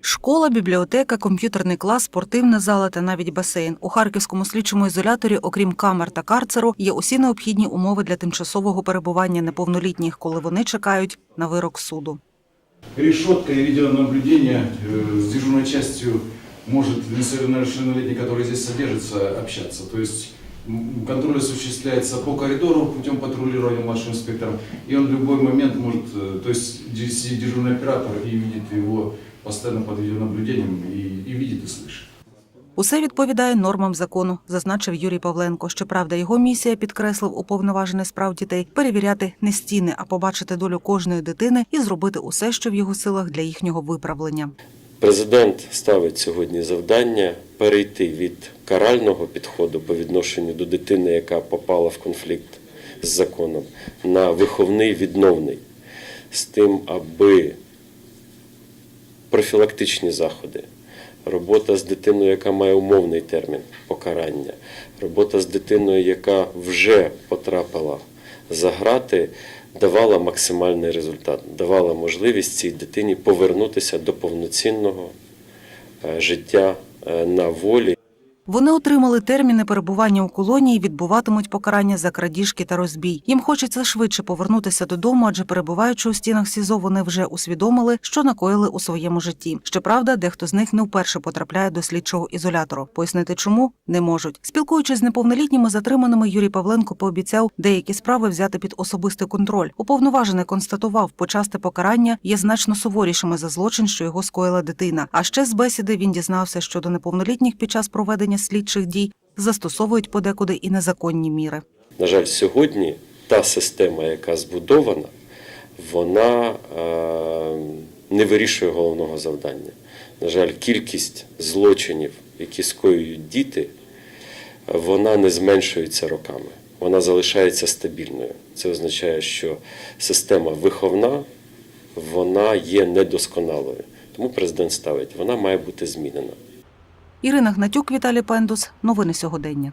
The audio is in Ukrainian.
Школа, бібліотека, комп'ютерний клас, спортивна зала та навіть басейн. У харківському слідчому ізоляторі, окрім камер та карцеру, є усі необхідні умови для тимчасового перебування неповнолітніх, коли вони чекають на вирок суду. решетка и видеонаблюдение э, с дежурной частью может несовершеннолетний, который здесь содержится, общаться. То есть контроль осуществляется по коридору путем патрулирования младшим инспектором, и он в любой момент может, э, то есть де- сидит дежурный оператор и видит его постоянно под видеонаблюдением и, и видит и слышит. Усе відповідає нормам закону, зазначив Юрій Павленко. Щоправда, його місія підкреслив уповноважений справ дітей перевіряти не стіни, а побачити долю кожної дитини і зробити усе, що в його силах для їхнього виправлення. Президент ставить сьогодні завдання перейти від карального підходу по відношенню до дитини, яка попала в конфлікт з законом, на виховний відновний, з тим, аби профілактичні заходи, робота з дитиною, яка має умовний термін покарання, робота з дитиною, яка вже потрапила за грати, давала максимальний результат, давала можливість цій дитині повернутися до повноцінного е, життя е, на волі. Вони отримали терміни перебування у колонії, відбуватимуть покарання за крадіжки та розбій. Їм хочеться швидше повернутися додому, адже перебуваючи у стінах СІЗО, вони вже усвідомили, що накоїли у своєму житті. Щоправда, дехто з них не вперше потрапляє до слідчого ізолятору. Пояснити, чому не можуть. Спілкуючись з неповнолітніми затриманими, Юрій Павленко пообіцяв деякі справи взяти під особистий контроль. Уповноважений констатував, почасти покарання є значно суворішими за злочин, що його скоїла дитина. А ще з бесіди він дізнався, що до неповнолітніх під час проведення слідчих дій застосовують подекуди і незаконні міри. На жаль, сьогодні та система, яка збудована, вона е, не вирішує головного завдання. На жаль, кількість злочинів, які скоюють діти, вона не зменшується роками. Вона залишається стабільною. Це означає, що система виховна вона є недосконалою. Тому президент ставить, вона має бути змінена. Ірина Гнатюк, Віталій Пендус. Новини сьогодення.